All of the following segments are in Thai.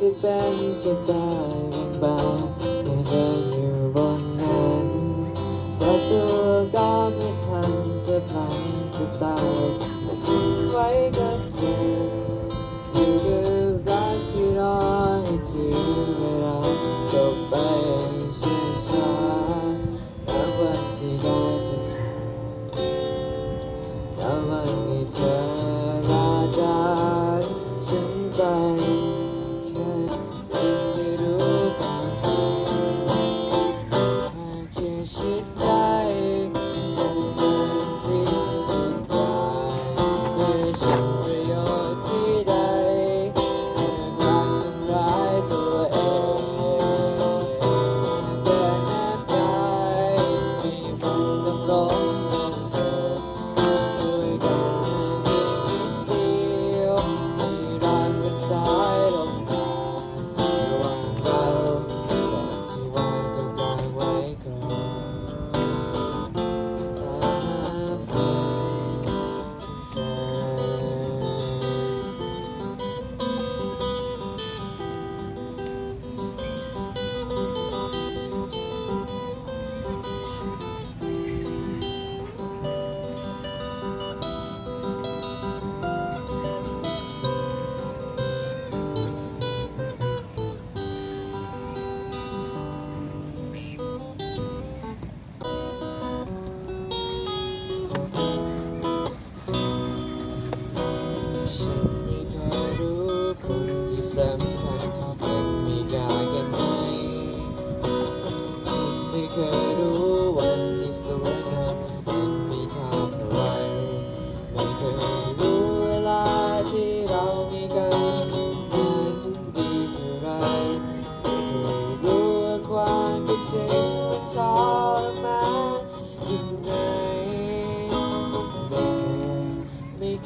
จะเป็นก็ได้บางแค่เดินอยู่บนนั้นแต่ตัวก็ไม่ทันจะพลันจะตายแต่ทิ้งไว้ก็เจอ shake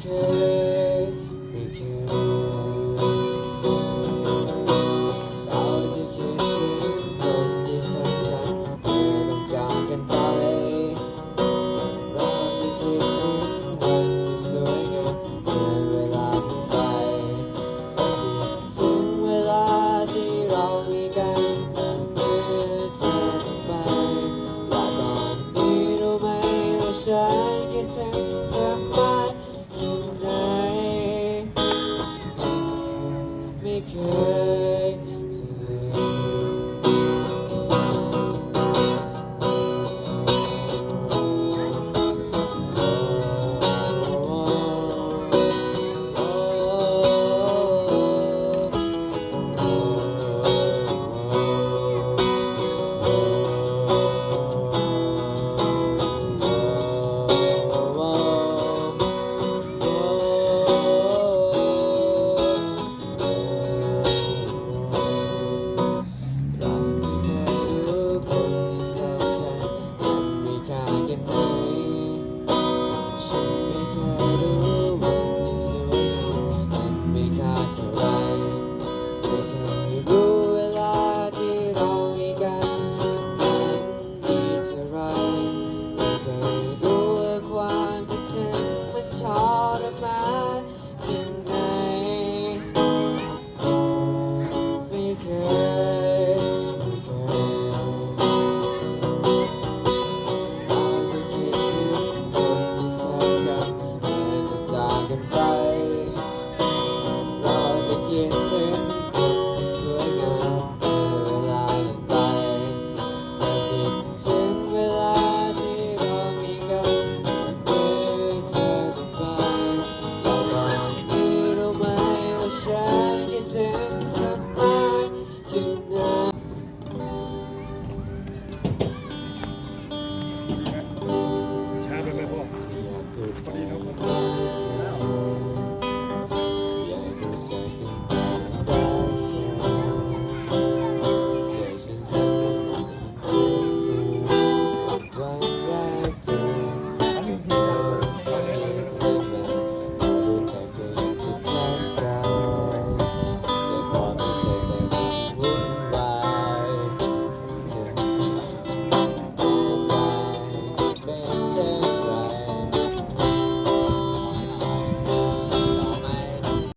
เคยไม่เคยชิดถึนที่สำคัญเมื่จากกันไป เราจะคิดถึงวันที่สวยงามเนเวลาผ่านไปจะคิดเวลาที่เรามีกันเมื่อจาไปและตอนนี้รู้ไหมว่าฉันคิดถึง